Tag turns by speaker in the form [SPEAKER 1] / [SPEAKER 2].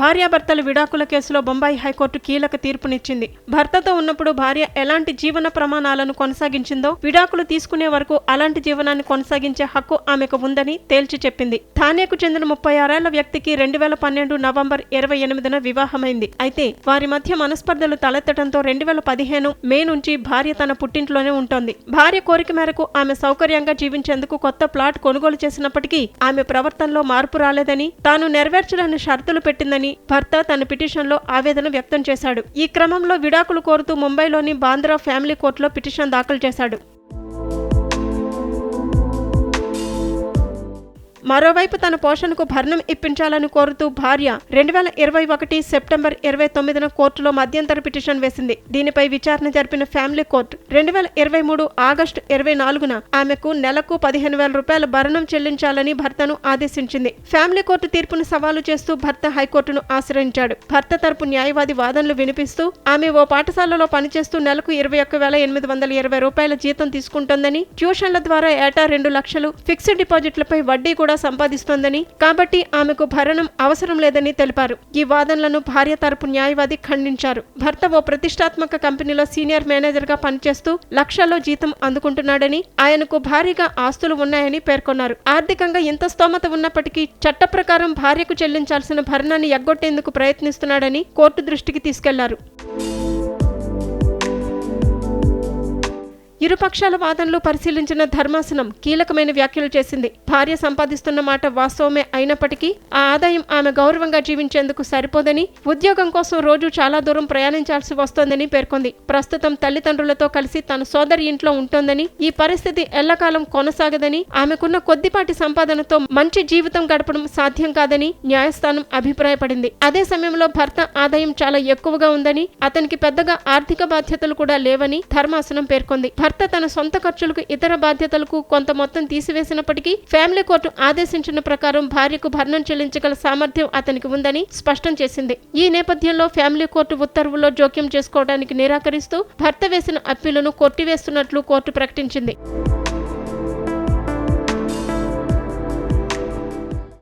[SPEAKER 1] భార్యాభర్తల విడాకుల కేసులో బొంబాయి హైకోర్టు కీలక తీర్పునిచ్చింది. భర్తతో ఉన్నప్పుడు భార్య ఎలాంటి జీవన ప్రమాణాలను కొనసాగించిందో విడాకులు తీసుకునే వరకు అలాంటి జీవనాన్ని కొనసాగించే హక్కు ఆమెకు ఉందని తేల్చి చెప్పింది. థానేకు చెందిన ముప్పై ఆరేళ్ళ వ్యక్తికి రెండు వేల పన్నెండు నవంబర్ ఇరవై ఎనిమిదిన వివాహమైంది. అయితే వారి మధ్య మనస్పర్ధలు తలెత్తడంతో రెండు వేల పదిహేను మే నుంచి భార్య తన పుట్టింట్లోనే ఉంటోంది. భార్య కోరిక మేరకు ఆమె సౌకర్యంగా జీవించేందుకు కొత్త ప్లాట్ కొనుగోలు చేసినప్పటికీ ఆమె ప్రవర్తనలో మార్పు రాలేదని తాను నెరవేర్చడానికి షరతులు పెట్టిందని భర్త తన పిటిషన్లో ఆవేదన వ్యక్తం చేశాడు. ఈ క్రమంలో విడాకులు కోరుతూ ముంబైలోని బాంద్రా ఫ్యామిలీ కోర్టులో పిటిషన్ దాఖలు చేశాడు. మరోవైపు తన పోషణకు భరణం ఇప్పించాలని కోరుతూ భార్య రెండు వేల ఇరవై ఒకటి సెప్టెంబర్ ఇరవై తొమ్మిదిన కోర్టులో మధ్యంతర పిటిషన్ వేసింది. దీనిపై విచారణ జరిపిన ఫ్యామిలీ కోర్టు రెండు వేల ఇరవై మూడు ఆగస్టు ఇరవై నాలుగున ఆమెకు నెలకు పదిహేను వేల రూపాయల భరణం చెల్లించాలని భర్తను ఆదేశించింది. ఫ్యామిలీ కోర్టు తీర్పును సవాలు చేస్తూ భర్త హైకోర్టును ఆశ్రయించాడు. భర్త తరపు న్యాయవాది వాదనలు వినిపిస్తూ ఆమె ఓ పాఠశాలలో పనిచేస్తూ నెలకు ఇరవై ఒక్క వేల ఎనిమిది వందల ఇరవై రూపాయల జీతం తీసుకుంటోందని ట్యూషన్ల ద్వారా ఏటా రెండు లక్షలు ఫిక్స్డ్ డిపాజిట్లపై వడ్డీ కూడా సంపాదిస్తోందని. కాబట్టి ఆమెకు భరణం అవసరం లేదని తెలిపారు. ఈ వాదనలను భార్య తరపు న్యాయవాది ఖండించారు. భర్త ఓ ప్రతిష్టాత్మక కంపెనీలో సీనియర్ మేనేజర్గా పనిచేస్తూ లక్షల్లో జీతం అందుకుంటున్నాడని ఆయనకు భారీగా ఆస్తులు ఉన్నాయని పేర్కొన్నారు. ఆర్థికంగా ఇంత స్తోమత ఉన్నప్పటికీ చట్ట ప్రకారం భార్యకు చెల్లించాల్సిన భరణాన్ని ఎగ్గొట్టేందుకు ప్రయత్నిస్తున్నాడని కోర్టు దృష్టికి తీసుకెళ్ళారు. ఇరుపక్షాల వాదనలు పరిశీలించిన ధర్మాసనం కీలకమైన వ్యాఖ్యలు చేసింది. భార్య సంపాదిస్తున్న మాట వాస్తవమే అయినప్పటికీ ఆ ఆదాయం ఆమె గౌరవంగా జీవించేందుకు సరిపోదని ఉద్యోగం కోసం రోజు చాలా దూరం ప్రయాణించాల్సి వస్తోందని పేర్కొంది. ప్రస్తుతం తల్లిదండ్రులతో కలిసి తన సోదరి ఇంట్లో ఉంటోందని ఈ పరిస్థితి ఎల్లకాలం కొనసాగదని ఆమెకున్న కొద్దిపాటి సంపాదనతో మంచి జీవితం గడపడం సాధ్యం కాదని న్యాయస్థానం అభిప్రాయపడింది. అదే సమయంలో భర్త ఆదాయం చాలా ఎక్కువగా ఉందని అతనికి పెద్దగా ఆర్థిక బాధ్యతలు కూడా లేవని ధర్మాసనం పేర్కొంది. భర్త తన సొంత ఖర్చులకు ఇతర బాధ్యతలకు కొంత మొత్తం తీసివేసినప్పటికీ ఫ్యామిలీ కోర్టు ఆదేశించిన ప్రకారం భార్యకు భరణం చెల్లించగల సామర్థ్యం అతనికి ఉందని స్పష్టం చేసింది. ఈ నేపథ్యంలో ఫ్యామిలీ కోర్టు ఉత్తర్వుల్లో జోక్యం చేసుకోవడానికి నిరాకరిస్తూ భర్త వేసిన అప్పీలును కొట్టివేస్తున్నట్లు కోర్టు ప్రకటించింది.